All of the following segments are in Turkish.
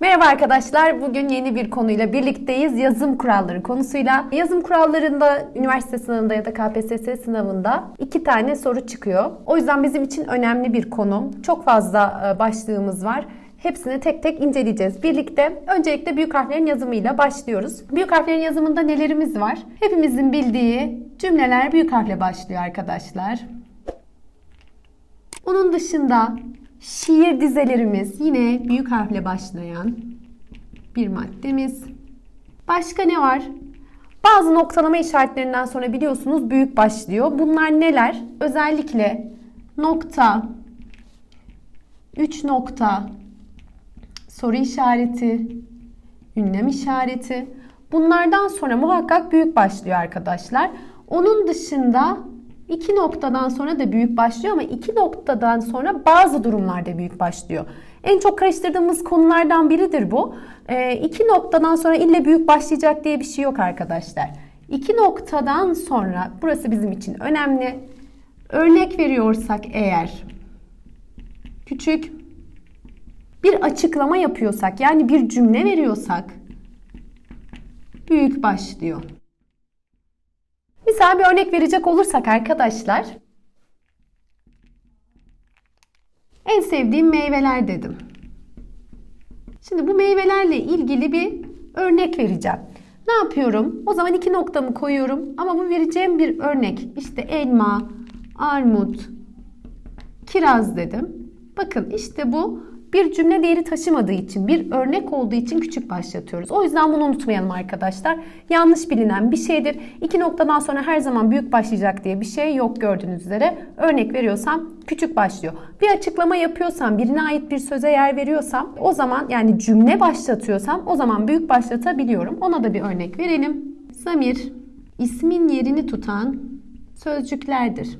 Merhaba arkadaşlar. Bugün yeni bir konuyla birlikteyiz. Yazım kuralları konusuyla. Yazım kurallarında üniversite sınavında ya da KPSS sınavında iki tane soru çıkıyor. O yüzden bizim için önemli bir konu. Çok fazla e, başlığımız var. Hepsini tek tek inceleyeceğiz birlikte. Öncelikle büyük harflerin yazımıyla başlıyoruz. Büyük harflerin yazımında nelerimiz var? Hepimizin bildiği cümleler büyük harfle başlıyor arkadaşlar. Onun dışında şiir dizelerimiz yine büyük harfle başlayan bir maddemiz. Başka ne var? Bazı noktalama işaretlerinden sonra biliyorsunuz büyük başlıyor. Bunlar neler? Özellikle nokta, 3 nokta, soru işareti, ünlem işareti. Bunlardan sonra muhakkak büyük başlıyor arkadaşlar. Onun dışında iki noktadan sonra da büyük başlıyor ama iki noktadan sonra bazı durumlarda büyük başlıyor. En çok karıştırdığımız konulardan biridir bu. E, iki noktadan sonra ille büyük başlayacak diye bir şey yok arkadaşlar. İki noktadan sonra burası bizim için önemli. Örnek veriyorsak eğer küçük bir açıklama yapıyorsak yani bir cümle veriyorsak büyük başlıyor. Misal bir örnek verecek olursak arkadaşlar en sevdiğim meyveler dedim. Şimdi bu meyvelerle ilgili bir örnek vereceğim. Ne yapıyorum? O zaman iki noktamı koyuyorum ama bu vereceğim bir örnek. İşte elma, armut, kiraz dedim. Bakın işte bu bir cümle değeri taşımadığı için, bir örnek olduğu için küçük başlatıyoruz. O yüzden bunu unutmayalım arkadaşlar. Yanlış bilinen bir şeydir. İki noktadan sonra her zaman büyük başlayacak diye bir şey yok gördüğünüz üzere. Örnek veriyorsam küçük başlıyor. Bir açıklama yapıyorsam, birine ait bir söze yer veriyorsam o zaman yani cümle başlatıyorsam o zaman büyük başlatabiliyorum. Ona da bir örnek verelim. Zamir ismin yerini tutan sözcüklerdir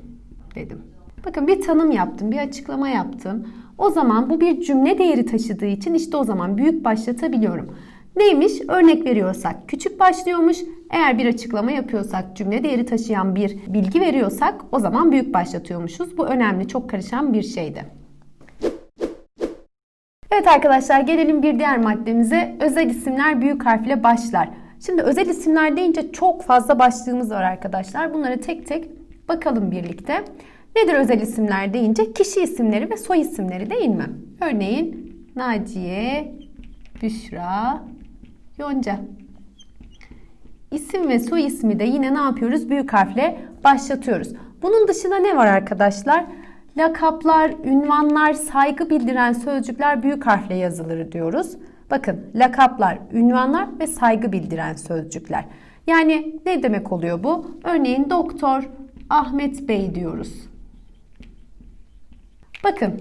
dedim. Bakın bir tanım yaptım, bir açıklama yaptım. O zaman bu bir cümle değeri taşıdığı için işte o zaman büyük başlatabiliyorum. Neymiş? Örnek veriyorsak küçük başlıyormuş. Eğer bir açıklama yapıyorsak, cümle değeri taşıyan bir bilgi veriyorsak o zaman büyük başlatıyormuşuz. Bu önemli, çok karışan bir şeydi. Evet arkadaşlar gelelim bir diğer maddemize. Özel isimler büyük harfle başlar. Şimdi özel isimler deyince çok fazla başlığımız var arkadaşlar. Bunları tek tek bakalım birlikte. Nedir özel isimler deyince? Kişi isimleri ve soy isimleri değil mi? Örneğin Naciye, Büşra, Yonca. İsim ve soy ismi de yine ne yapıyoruz? Büyük harfle başlatıyoruz. Bunun dışında ne var arkadaşlar? Lakaplar, ünvanlar, saygı bildiren sözcükler büyük harfle yazılır diyoruz. Bakın lakaplar, ünvanlar ve saygı bildiren sözcükler. Yani ne demek oluyor bu? Örneğin doktor Ahmet Bey diyoruz. Bakın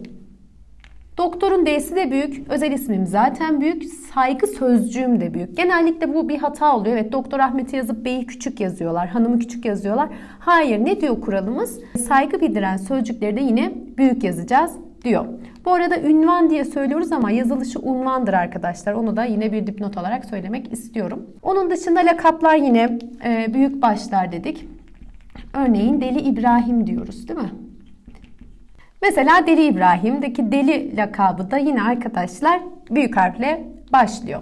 Doktorun D'si de büyük, özel ismim zaten büyük, saygı sözcüğüm de büyük. Genellikle bu bir hata oluyor. Evet Doktor Ahmet'i yazıp Bey'i küçük yazıyorlar, hanımı küçük yazıyorlar. Hayır ne diyor kuralımız? Saygı bildiren sözcükleri de yine büyük yazacağız diyor. Bu arada ünvan diye söylüyoruz ama yazılışı unvandır arkadaşlar. Onu da yine bir dipnot olarak söylemek istiyorum. Onun dışında lakaplar yine e, büyük başlar dedik. Örneğin Deli İbrahim diyoruz değil mi? Mesela Deli İbrahim'deki Deli lakabı da yine arkadaşlar büyük harfle başlıyor.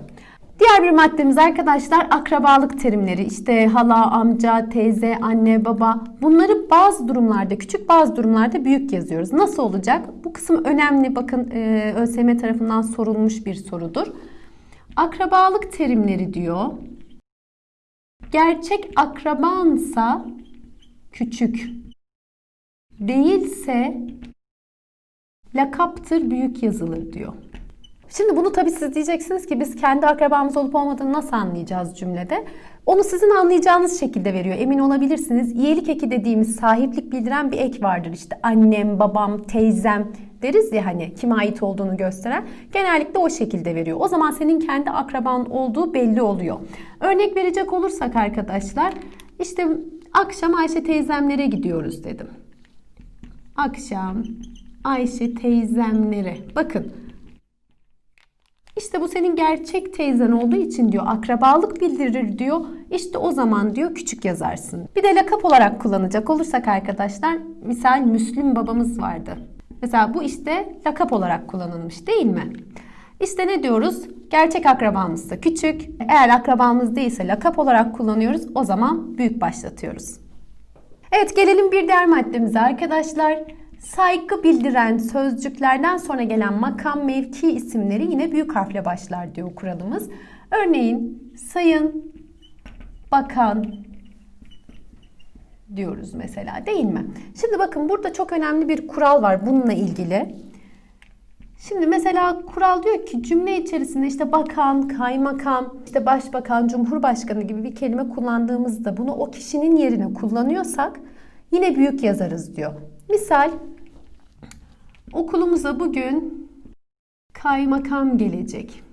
Diğer bir maddemiz arkadaşlar akrabalık terimleri. İşte hala, amca, teyze, anne, baba. Bunları bazı durumlarda küçük bazı durumlarda büyük yazıyoruz. Nasıl olacak? Bu kısım önemli. Bakın e, ÖSYM tarafından sorulmuş bir sorudur. Akrabalık terimleri diyor. Gerçek akrabansa küçük. Değilse lakaptır büyük yazılır diyor. Şimdi bunu tabii siz diyeceksiniz ki biz kendi akrabamız olup olmadığını nasıl anlayacağız cümlede? Onu sizin anlayacağınız şekilde veriyor. Emin olabilirsiniz. İyelik eki dediğimiz sahiplik bildiren bir ek vardır. İşte annem, babam, teyzem deriz ya hani kime ait olduğunu gösteren. Genellikle o şekilde veriyor. O zaman senin kendi akraban olduğu belli oluyor. Örnek verecek olursak arkadaşlar işte akşam Ayşe teyzemlere gidiyoruz dedim. Akşam Ayşe teyzemlere. Bakın. İşte bu senin gerçek teyzen olduğu için diyor akrabalık bildirir diyor. İşte o zaman diyor küçük yazarsın. Bir de lakap olarak kullanacak olursak arkadaşlar misal Müslüm babamız vardı. Mesela bu işte lakap olarak kullanılmış değil mi? İşte ne diyoruz? Gerçek akrabamızsa küçük, eğer akrabamız değilse lakap olarak kullanıyoruz. O zaman büyük başlatıyoruz. Evet gelelim bir diğer maddemize arkadaşlar. Saygı bildiren sözcüklerden sonra gelen makam, mevki isimleri yine büyük harfle başlar diyor kuralımız. Örneğin sayın, bakan diyoruz mesela değil mi? Şimdi bakın burada çok önemli bir kural var bununla ilgili. Şimdi mesela kural diyor ki cümle içerisinde işte bakan, kaymakam, işte başbakan, cumhurbaşkanı gibi bir kelime kullandığımızda bunu o kişinin yerine kullanıyorsak yine büyük yazarız diyor. Misal okulumuza bugün kaymakam gelecek.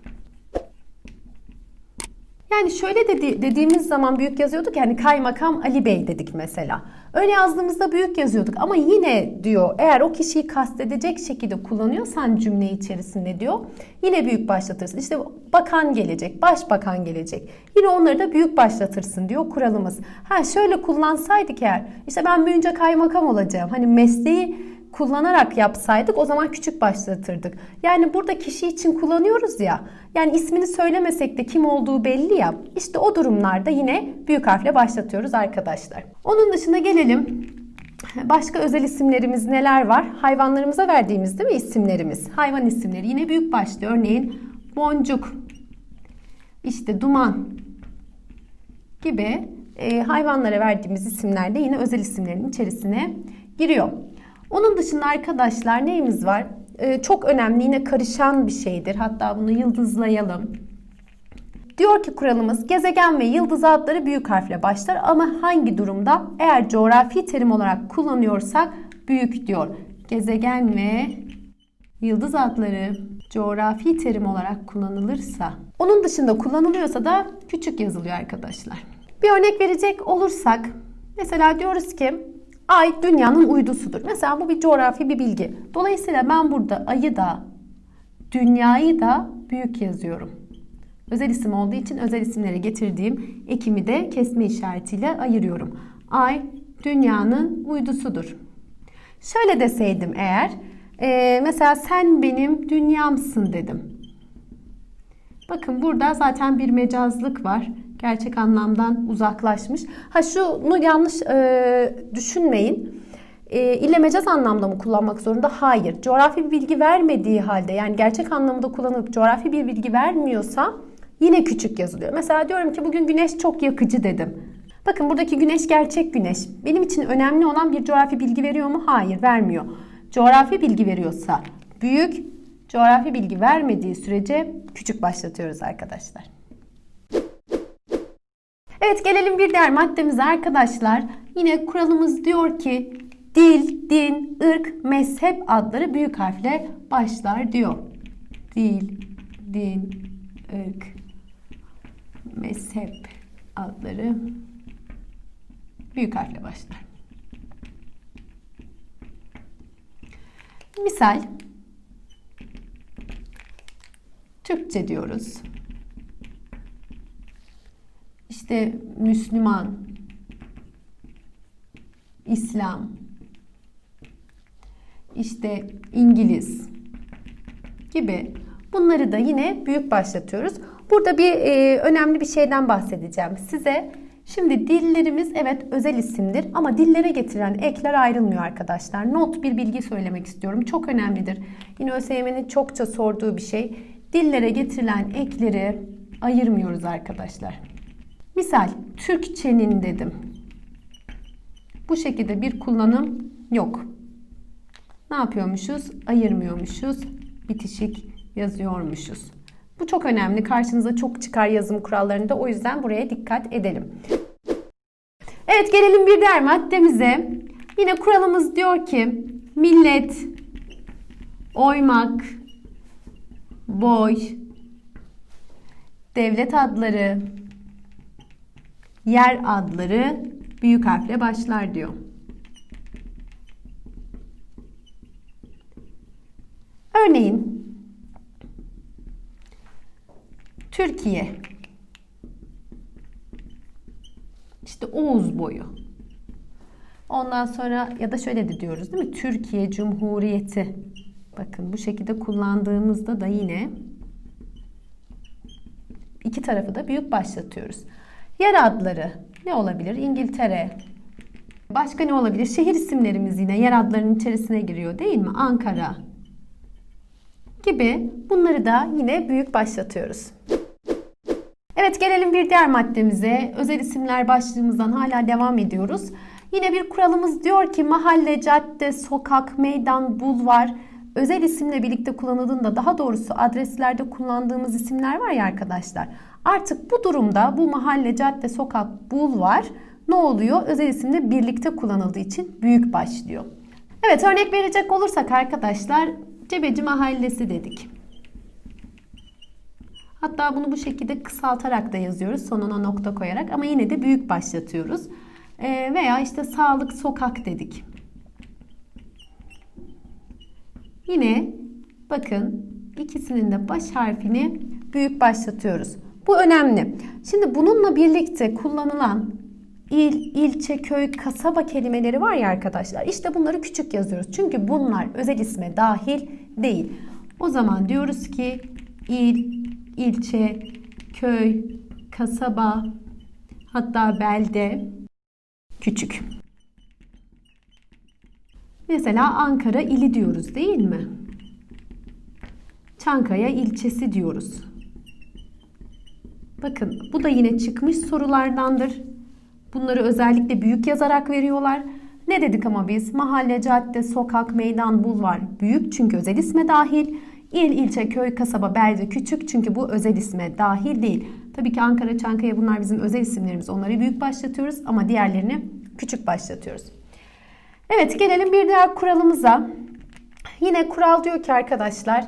Yani şöyle dedi, dediğimiz zaman büyük yazıyorduk yani kaymakam Ali Bey dedik mesela. Öyle yazdığımızda büyük yazıyorduk ama yine diyor eğer o kişiyi kastedecek şekilde kullanıyorsan cümle içerisinde diyor yine büyük başlatırsın. İşte bakan gelecek, başbakan gelecek. Yine onları da büyük başlatırsın diyor kuralımız. Ha şöyle kullansaydık eğer işte ben büyünce kaymakam olacağım. Hani mesleği kullanarak yapsaydık o zaman küçük başlatırdık. Yani burada kişi için kullanıyoruz ya. Yani ismini söylemesek de kim olduğu belli ya. İşte o durumlarda yine büyük harfle başlatıyoruz arkadaşlar. Onun dışında gelelim Başka özel isimlerimiz neler var? Hayvanlarımıza verdiğimiz değil mi isimlerimiz? Hayvan isimleri yine büyük başlıyor. Örneğin boncuk, işte duman gibi e, hayvanlara verdiğimiz isimler de yine özel isimlerin içerisine giriyor. Onun dışında arkadaşlar neyimiz var? Ee, çok önemli yine karışan bir şeydir. Hatta bunu yıldızlayalım. Diyor ki kuralımız gezegen ve yıldız adları büyük harfle başlar ama hangi durumda? Eğer coğrafi terim olarak kullanıyorsak büyük diyor. Gezegen ve yıldız adları coğrafi terim olarak kullanılırsa, onun dışında kullanılıyorsa da küçük yazılıyor arkadaşlar. Bir örnek verecek olursak, mesela diyoruz ki Ay dünyanın uydusudur. Mesela bu bir coğrafi bir bilgi. Dolayısıyla ben burada ayı da dünyayı da büyük yazıyorum. Özel isim olduğu için özel isimlere getirdiğim ekimi de kesme işaretiyle ayırıyorum. Ay dünyanın uydusudur. Şöyle deseydim eğer, e, mesela sen benim dünyamsın dedim. Bakın burada zaten bir mecazlık var gerçek anlamdan uzaklaşmış. Ha şunu yanlış e, düşünmeyin. E, ille mecaz anlamda mı kullanmak zorunda? Hayır. Coğrafi bir bilgi vermediği halde yani gerçek anlamda kullanıp coğrafi bir bilgi vermiyorsa yine küçük yazılıyor. Mesela diyorum ki bugün güneş çok yakıcı dedim. Bakın buradaki güneş gerçek güneş. Benim için önemli olan bir coğrafi bilgi veriyor mu? Hayır, vermiyor. Coğrafi bilgi veriyorsa büyük, coğrafi bilgi vermediği sürece küçük başlatıyoruz arkadaşlar. Evet gelelim bir diğer maddemize arkadaşlar. Yine kuralımız diyor ki dil, din, ırk, mezhep adları büyük harfle başlar diyor. Dil, din, ırk, mezhep adları büyük harfle başlar. Misal Türkçe diyoruz işte Müslüman, İslam, işte İngiliz gibi bunları da yine büyük başlatıyoruz. Burada bir e, önemli bir şeyden bahsedeceğim size. Şimdi dillerimiz evet özel isimdir ama dillere getirilen ekler ayrılmıyor arkadaşlar. Not bir bilgi söylemek istiyorum. Çok önemlidir. Yine ÖSYM'nin çokça sorduğu bir şey. Dillere getirilen ekleri ayırmıyoruz arkadaşlar. Misal Türkçenin dedim. Bu şekilde bir kullanım yok. Ne yapıyormuşuz? Ayırmıyormuşuz. Bitişik yazıyormuşuz. Bu çok önemli. Karşınıza çok çıkar yazım kurallarında. O yüzden buraya dikkat edelim. Evet gelelim bir diğer maddemize. Yine kuralımız diyor ki millet, oymak, boy, devlet adları, yer adları büyük harfle başlar diyor. Örneğin Türkiye işte Oğuz boyu. Ondan sonra ya da şöyle de diyoruz değil mi? Türkiye Cumhuriyeti. Bakın bu şekilde kullandığımızda da yine İki tarafı da büyük başlatıyoruz. Yer adları ne olabilir? İngiltere. Başka ne olabilir? Şehir isimlerimiz yine yer adlarının içerisine giriyor değil mi? Ankara gibi bunları da yine büyük başlatıyoruz. Evet gelelim bir diğer maddemize. Özel isimler başlığımızdan hala devam ediyoruz. Yine bir kuralımız diyor ki mahalle, cadde, sokak, meydan, bulvar özel isimle birlikte kullanıldığında daha doğrusu adreslerde kullandığımız isimler var ya arkadaşlar. Artık bu durumda bu mahalle, cadde, sokak, bulvar ne oluyor? Özel isimle birlikte kullanıldığı için büyük başlıyor. Evet örnek verecek olursak arkadaşlar Cebeci Mahallesi dedik. Hatta bunu bu şekilde kısaltarak da yazıyoruz sonuna nokta koyarak ama yine de büyük başlatıyoruz. Ee, veya işte Sağlık Sokak dedik. Yine bakın ikisinin de baş harfini büyük başlatıyoruz. Bu önemli. Şimdi bununla birlikte kullanılan il, ilçe, köy, kasaba kelimeleri var ya arkadaşlar. İşte bunları küçük yazıyoruz. Çünkü bunlar özel isme dahil değil. O zaman diyoruz ki il, ilçe, köy, kasaba, hatta belde küçük. Mesela Ankara ili diyoruz değil mi? Çankaya ilçesi diyoruz. Bakın bu da yine çıkmış sorulardandır. Bunları özellikle büyük yazarak veriyorlar. Ne dedik ama biz? Mahalle, cadde, sokak, meydan, bulvar büyük çünkü özel isme dahil. İl, ilçe, köy, kasaba, belde küçük çünkü bu özel isme dahil değil. Tabii ki Ankara, Çankaya bunlar bizim özel isimlerimiz. Onları büyük başlatıyoruz ama diğerlerini küçük başlatıyoruz. Evet gelelim bir diğer kuralımıza. Yine kural diyor ki arkadaşlar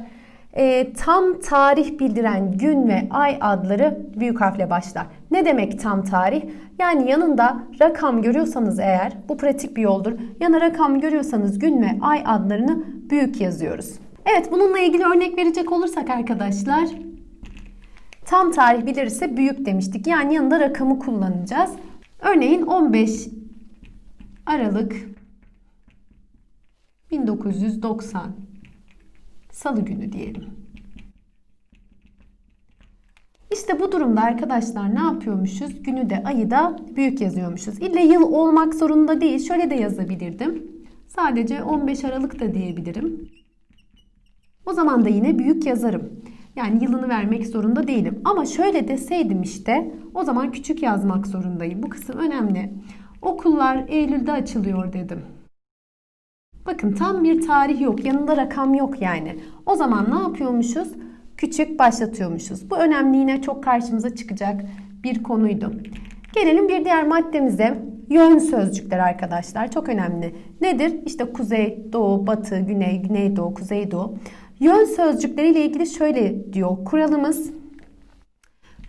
e, tam tarih bildiren gün ve ay adları büyük harfle başlar. Ne demek tam tarih? Yani yanında rakam görüyorsanız eğer bu pratik bir yoldur. Yanına rakam görüyorsanız gün ve ay adlarını büyük yazıyoruz. Evet bununla ilgili örnek verecek olursak arkadaşlar tam tarih bilirse büyük demiştik. Yani yanında rakamı kullanacağız. Örneğin 15 Aralık 1990 Salı günü diyelim. İşte bu durumda arkadaşlar ne yapıyormuşuz? Günü de ayı da büyük yazıyormuşuz. İlle yıl olmak zorunda değil. Şöyle de yazabilirdim. Sadece 15 Aralık da diyebilirim. O zaman da yine büyük yazarım. Yani yılını vermek zorunda değilim. Ama şöyle deseydim işte o zaman küçük yazmak zorundayım. Bu kısım önemli. Okullar Eylül'de açılıyor dedim. Bakın tam bir tarih yok. Yanında rakam yok yani. O zaman ne yapıyormuşuz? Küçük başlatıyormuşuz. Bu önemli yine çok karşımıza çıkacak bir konuydu. Gelelim bir diğer maddemize. Yön sözcükler arkadaşlar. Çok önemli. Nedir? İşte kuzey, doğu, batı, güney, güneydoğu, kuzeydoğu. Yön sözcükleriyle ilgili şöyle diyor kuralımız.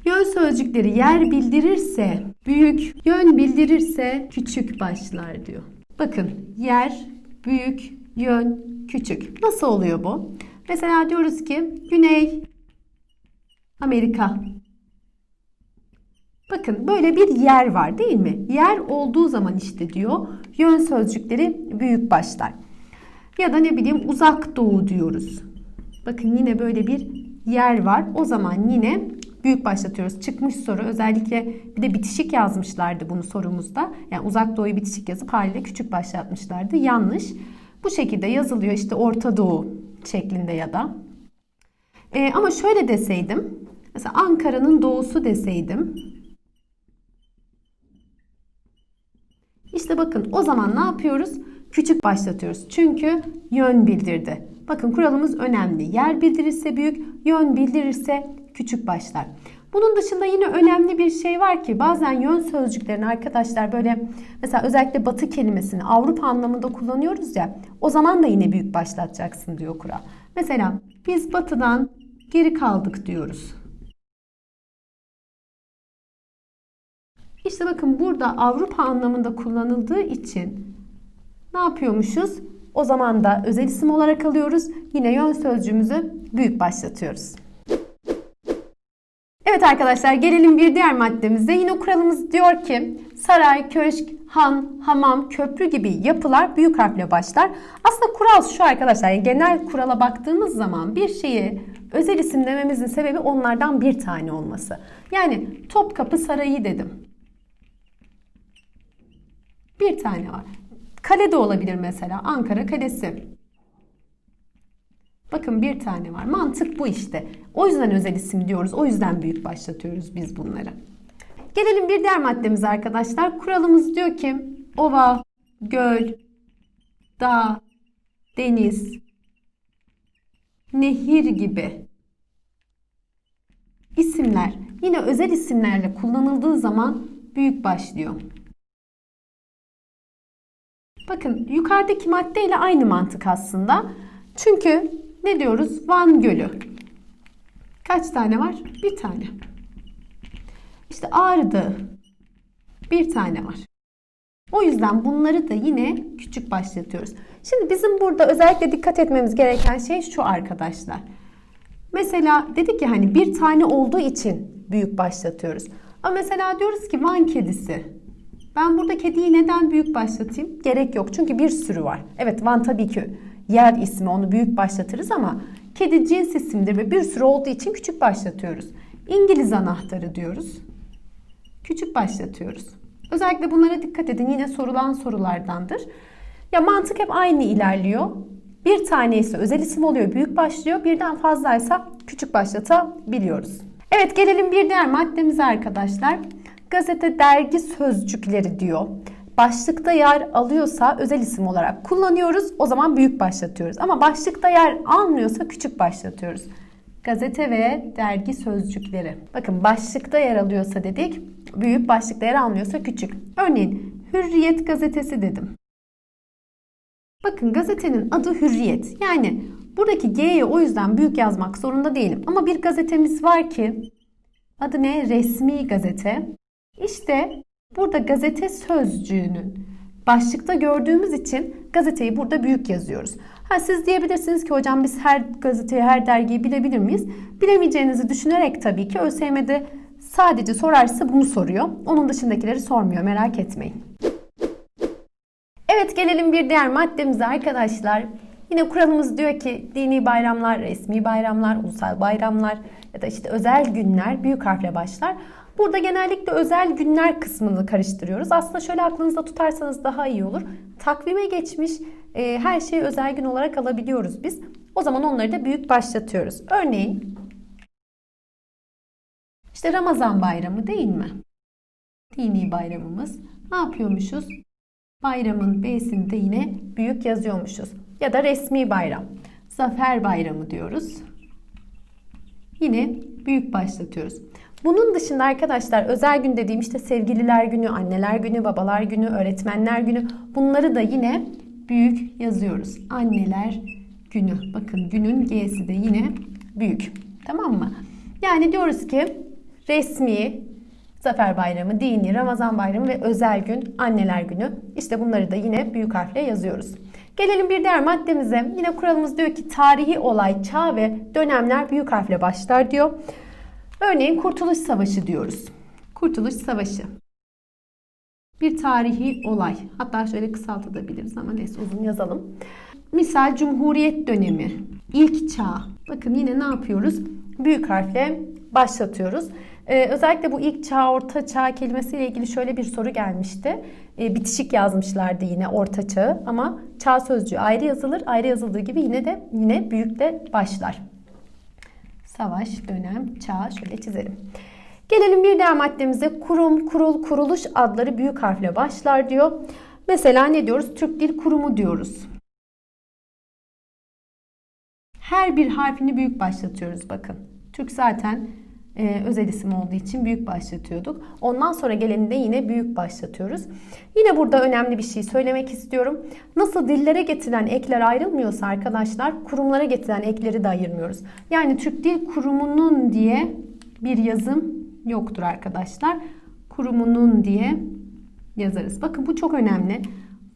Yön sözcükleri yer bildirirse büyük, yön bildirirse küçük başlar diyor. Bakın yer, büyük, yön, küçük. Nasıl oluyor bu? Mesela diyoruz ki Güney Amerika. Bakın böyle bir yer var değil mi? Yer olduğu zaman işte diyor yön sözcükleri büyük başlar. Ya da ne bileyim uzak doğu diyoruz. Bakın yine böyle bir yer var. O zaman yine büyük başlatıyoruz. Çıkmış soru özellikle bir de bitişik yazmışlardı bunu sorumuzda. Yani uzak doğuyu bitişik yazıp haliyle küçük başlatmışlardı. Yanlış. Bu şekilde yazılıyor işte Orta Doğu şeklinde ya da. Ee, ama şöyle deseydim. Mesela Ankara'nın doğusu deseydim. İşte bakın o zaman ne yapıyoruz? Küçük başlatıyoruz. Çünkü yön bildirdi. Bakın kuralımız önemli. Yer bildirirse büyük, yön bildirirse küçük başlar. Bunun dışında yine önemli bir şey var ki bazen yön sözcüklerini arkadaşlar böyle mesela özellikle batı kelimesini Avrupa anlamında kullanıyoruz ya o zaman da yine büyük başlatacaksın diyor kural. Mesela biz batıdan geri kaldık diyoruz. İşte bakın burada Avrupa anlamında kullanıldığı için ne yapıyormuşuz? O zaman da özel isim olarak alıyoruz. Yine yön sözcüğümüzü büyük başlatıyoruz. Evet arkadaşlar gelelim bir diğer maddemize. Yine kuralımız diyor ki saray, köşk, han, hamam, köprü gibi yapılar büyük harfle başlar. Aslında kural şu arkadaşlar. Yani genel kurala baktığımız zaman bir şeyi Özel isim dememizin sebebi onlardan bir tane olması. Yani Topkapı Sarayı dedim. Bir tane var. Kale de olabilir mesela. Ankara Kalesi. Bakın bir tane var. Mantık bu işte. O yüzden özel isim diyoruz. O yüzden büyük başlatıyoruz biz bunları. Gelelim bir diğer maddemize arkadaşlar. Kuralımız diyor ki ova, göl, dağ, deniz, nehir gibi isimler yine özel isimlerle kullanıldığı zaman büyük başlıyor. Bakın yukarıdaki maddeyle aynı mantık aslında. Çünkü ne diyoruz? Van Gölü. Kaç tane var? Bir tane. İşte Ağrı Dağı. Bir tane var. O yüzden bunları da yine küçük başlatıyoruz. Şimdi bizim burada özellikle dikkat etmemiz gereken şey şu arkadaşlar. Mesela dedik ya hani bir tane olduğu için büyük başlatıyoruz. Ama mesela diyoruz ki Van kedisi. Ben burada kediyi neden büyük başlatayım? Gerek yok. Çünkü bir sürü var. Evet Van tabii ki yer ismi onu büyük başlatırız ama kedi cins isimdir ve bir sürü olduğu için küçük başlatıyoruz. İngiliz anahtarı diyoruz. Küçük başlatıyoruz. Özellikle bunlara dikkat edin. Yine sorulan sorulardandır. Ya mantık hep aynı ilerliyor. Bir tane ise özel isim oluyor, büyük başlıyor. Birden fazlaysa küçük başlatabiliyoruz. Evet gelelim bir diğer maddemize arkadaşlar. Gazete, dergi sözcükleri diyor. Başlıkta yer alıyorsa özel isim olarak kullanıyoruz. O zaman büyük başlatıyoruz. Ama başlıkta yer almıyorsa küçük başlatıyoruz. Gazete ve dergi sözcükleri. Bakın başlıkta yer alıyorsa dedik. Büyük başlıkta yer almıyorsa küçük. Örneğin Hürriyet gazetesi dedim. Bakın gazetenin adı Hürriyet. Yani buradaki G'ye o yüzden büyük yazmak zorunda değilim. Ama bir gazetemiz var ki adı ne? Resmi gazete. İşte burada gazete sözcüğünün başlıkta gördüğümüz için gazeteyi burada büyük yazıyoruz. Ha siz diyebilirsiniz ki hocam biz her gazeteyi, her dergiyi bilebilir miyiz? Bilemeyeceğinizi düşünerek tabii ki ÖSYM'de sadece sorarsa bunu soruyor. Onun dışındakileri sormuyor merak etmeyin. Evet gelelim bir diğer maddemize arkadaşlar. Yine kuralımız diyor ki dini bayramlar, resmi bayramlar, ulusal bayramlar ya da işte özel günler büyük harfle başlar. Burada genellikle özel günler kısmını karıştırıyoruz. Aslında şöyle aklınızda tutarsanız daha iyi olur. Takvime geçmiş e, her şeyi özel gün olarak alabiliyoruz biz. O zaman onları da büyük başlatıyoruz. Örneğin işte Ramazan bayramı değil mi? Dini bayramımız. Ne yapıyormuşuz? Bayramın B'sini yine büyük yazıyormuşuz. Ya da resmi bayram. Zafer bayramı diyoruz. Yine büyük başlatıyoruz. Bunun dışında arkadaşlar özel gün dediğim işte sevgililer günü, anneler günü, babalar günü, öğretmenler günü bunları da yine büyük yazıyoruz. Anneler günü. Bakın günün G'si de yine büyük. Tamam mı? Yani diyoruz ki resmi, Zafer Bayramı, dini, Ramazan Bayramı ve özel gün, anneler günü. İşte bunları da yine büyük harfle yazıyoruz. Gelelim bir diğer maddemize. Yine kuralımız diyor ki tarihi olay, çağ ve dönemler büyük harfle başlar diyor. Örneğin Kurtuluş Savaşı diyoruz. Kurtuluş Savaşı. Bir tarihi olay. Hatta şöyle kısaltabiliriz ama neyse uzun yazalım. Misal Cumhuriyet dönemi, ilk çağ. Bakın yine ne yapıyoruz? Büyük harfle başlatıyoruz. Ee, özellikle bu ilk çağ, orta çağ kelimesiyle ilgili şöyle bir soru gelmişti. Ee, bitişik yazmışlardı yine orta çağı ama çağ sözcüğü ayrı yazılır. Ayrı yazıldığı gibi yine de yine büyükle başlar. Savaş, dönem, çağ şöyle çizelim. Gelelim bir diğer maddemize. Kurum, kurul, kuruluş adları büyük harfle başlar diyor. Mesela ne diyoruz? Türk Dil Kurumu diyoruz. Her bir harfini büyük başlatıyoruz bakın. Türk zaten e, özel isim olduğu için büyük başlatıyorduk. Ondan sonra geleni de yine büyük başlatıyoruz. Yine burada önemli bir şey söylemek istiyorum. Nasıl dillere getirilen ekler ayrılmıyorsa arkadaşlar kurumlara getirilen ekleri de ayırmıyoruz. Yani Türk Dil Kurumu'nun diye bir yazım yoktur arkadaşlar. Kurumunun diye yazarız. Bakın bu çok önemli.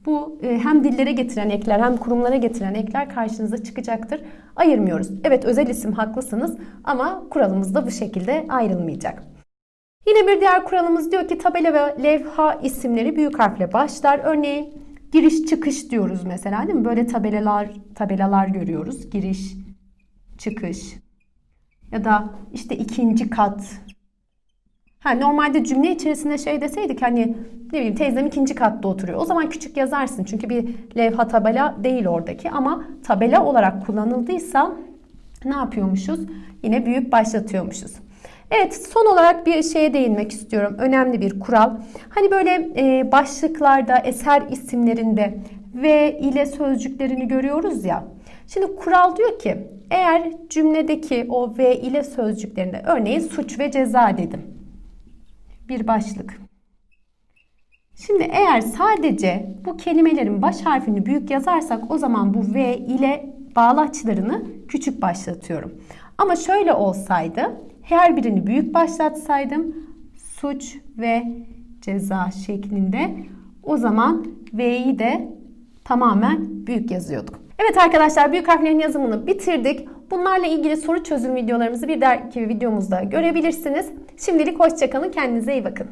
Bu e, hem dillere getiren ekler hem kurumlara getiren ekler karşınıza çıkacaktır. Ayırmıyoruz. Evet özel isim haklısınız ama kuralımız da bu şekilde ayrılmayacak. Yine bir diğer kuralımız diyor ki tabela ve levha isimleri büyük harfle başlar. Örneğin giriş çıkış diyoruz mesela değil mi? Böyle tabelalar tabelalar görüyoruz. Giriş, çıkış. ya da işte ikinci kat. Ha, normalde cümle içerisinde şey deseydik hani ne bileyim teyzem ikinci katta oturuyor. O zaman küçük yazarsın çünkü bir levha tabela değil oradaki ama tabela olarak kullanıldıysa ne yapıyormuşuz? Yine büyük başlatıyormuşuz. Evet son olarak bir şeye değinmek istiyorum. Önemli bir kural. Hani böyle e, başlıklarda, eser isimlerinde ve ile sözcüklerini görüyoruz ya. Şimdi kural diyor ki eğer cümledeki o ve ile sözcüklerinde örneğin suç ve ceza dedim. Bir başlık. Şimdi eğer sadece bu kelimelerin baş harfini büyük yazarsak o zaman bu ve ile bağlaçlarını küçük başlatıyorum. Ama şöyle olsaydı her birini büyük başlatsaydım suç ve ceza şeklinde o zaman V'yi de tamamen büyük yazıyorduk. Evet arkadaşlar büyük harflerin yazımını bitirdik. Bunlarla ilgili soru çözüm videolarımızı bir dahaki videomuzda görebilirsiniz. Şimdilik hoşçakalın kendinize iyi bakın.